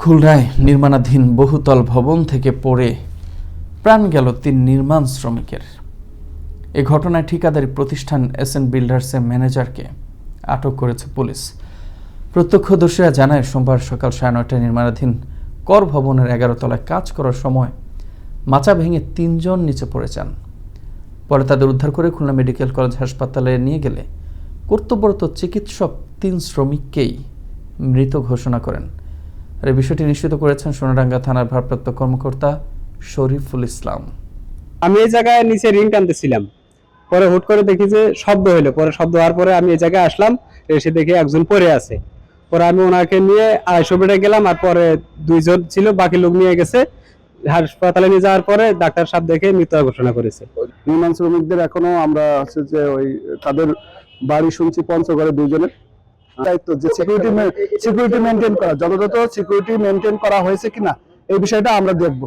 খুলনায় নির্মাণাধীন বহুতল ভবন থেকে পড়ে প্রাণ গেল তিন নির্মাণ শ্রমিকের। এ ঘটনায় ঠিকাদারি প্রতিষ্ঠান এস এন বিল্ডার্সের ম্যানেজারকে আটক করেছে পুলিশ। প্রত্যক্ষদর্শীরা জানায়, সোমবার সকাল সাড়ে নয়টায় নির্মাণাধীন কর ভবনের এগারো তলায় কাজ করার সময় মাচা ভেঙে তিনজন নিচে পড়ে যান। পরে তাদের উদ্ধার করে খুলনা মেডিকেল কলেজ হাসপাতালে নিয়ে গেলে কর্তব্যরত চিকিৎসক তিন শ্রমিককেই মৃত ঘোষণা করেন। এই বিষয়টি নিশ্চিত করেছেন সোনাডাঙ্গা থানার ভারপ্রাপ্ত কর্মকর্তা শরীফুল ইসলাম। আমি এই জায়গায় নিচে রিং টানতেছিলাম। পরে হুট করে দেখি যে শব্দ হইল। পরে শব্দ হওয়ার পরে আমি এই জায়গায় আসলাম এসে দেখি একজন পড়ে আছে। পরে আমি ওনাকে নিয়ে আড়াইশো বেডে গেলাম আর পরে দুইজন ছিল বাকি লোক নিয়ে গেছে। হাসপাতালে নিয়ে যাওয়ার পরে ডাক্তার সাহেব দেখে মৃত ঘোষণা করেছে। নির্মাণ শ্রমিকদের এখনও আমরা হচ্ছে যে ওই তাদের বাড়ি শুনছি পঞ্চগড়ে দুইজনের। দায়িত্ব যে সিকিউরিটি সিকিউরিটি মেনটেন করা, যথাযথ সিকিউরিটি মেনটেন করা হয়েছে কিনা, এই বিষয়টা আমরা দেখব।